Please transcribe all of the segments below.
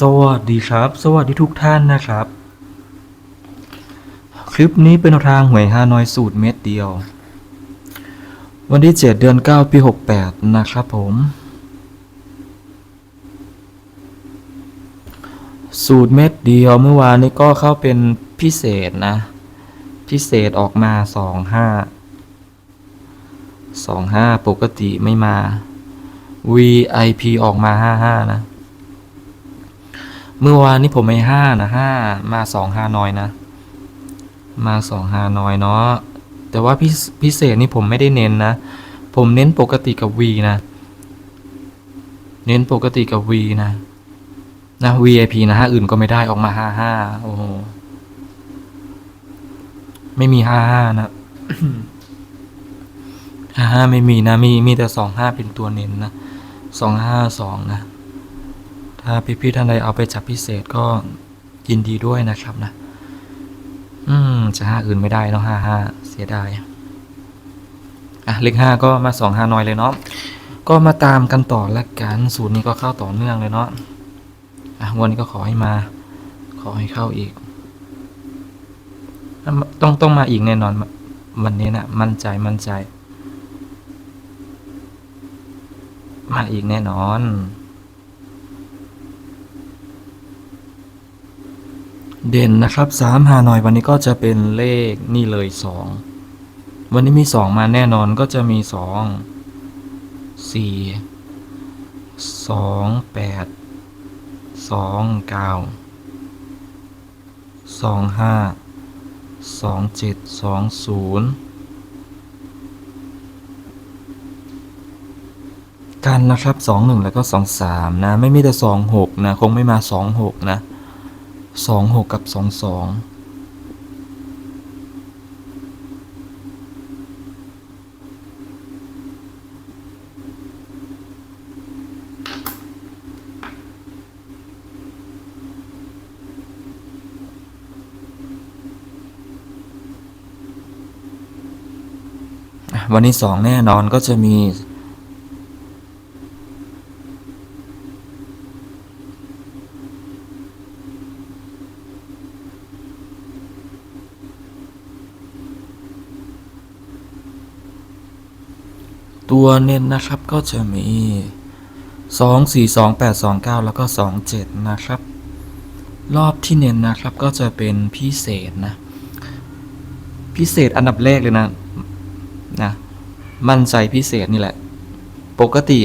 สวัสดีครับ สวัสดีทุกท่านนะครับ คลิปนี้เป็นทางหวยฮานอยสูตรเม็ดเดียว วันที่ 7 เดือน 9 ปี 68 นะครับผม สูตรเม็ดเดียวเมื่อวานนี้ก็เข้าเป็นพิเศษนะ พิเศษออกมา 25 25 ปกติไม่มา VIP ออกมา 55 นะ เมื่อวานนี้ผมไม่ห้านะห้ามาสองฮานอยนะ มาสองฮานอยเนาะแต่ว่าพิพิเศษนี่ผมไม่ได้เน้นนะ ผมเน้นปกติกับ V นะ เน้นปกติกับ V นะ นะ VIP นะฮะอื่นก็ไม่ได้ออกมาห้าห้าโอ้โหไม่มีห้าห้านะห้าห้าไม่มีนะ มีมีแต่สองห้าเป็นตัวเน้นนะสองห้าสองนะ ถ้าพี่ๆท่านใดเอาไปจับพิเศษก็ยินดีด้วยนะครับนะ อืม จะห้าอื่นไม่ได้เนาะห้าห้าเสียดายอะเลขห้าก็มาสองห้าน้อยเลยเนาะก็มาตามกันต่อละกันสูตรนี้ก็เข้าต่อเนื่องเลยเนาะอะวันนี้ก็ขอให้มา ขอให้เข้าอีก ต้องต้องมาอีกแน่นอนวันนี้นะมั่นใจมั่นใจ มาอีกแน่นอน เด่นนะครับสามหาหน่อยวันนี้ก็จะเป็นเลขนี่เลยสองวันนี้มีสองมาแน่นอนก็จะมีสองสี่สองแปดสองเก้าสองห้าสองเจ็ดสองศูนย์กันนะครับสองหนึ่งแล้วก็สองสามนะ ไม่มีแต่สองหกนะ คงไม่มาสองหกนะ สองหกกับสองสองวันนี้สองแน่นอนก็จะมี ตัวเน้นนะครับก็จะมีสองสี่สองแปดสองเก้าแล้วก็สองเจ็ดนะครับ รอบที่เน้นนะครับก็จะเป็นพิเศษนะ พิเศษอันดับแรกเลยนะนะ มั่นใจพิเศษนี่แหละ ปกติ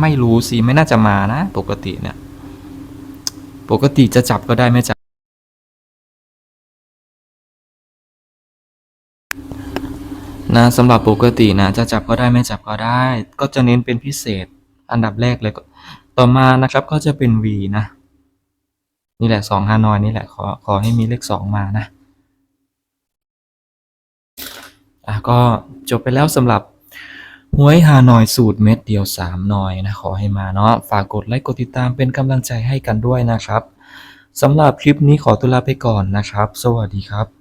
ไม่รู้สิ ไม่น่าจะมานะ ปกติเนี่ย ปกติจะจับก็ได้ไม่จับ นะสำหรับปกตินะจะจับก็ได้ไม่จับก็ได้ ก็จะเน้นเป็นพิเศษอันดับแรกเลยก็ต่อมานะครับก็จะเป็น V นะ นี่แหละสองฮานอยนี่แหละขอขอให้มีเลขสองมานะอะก็จบไปแล้วสำหรับหวยฮานอยสูตรเม็ดเดียวสามหน่อยนะขอให้มาเนาะฝากกดไลค์กดติดตามเป็นกำลังใจให้กันด้วยนะครับสำหรับคลิปนี้ขอตัวลาไปก่อนนะครับ สวัสดีครับ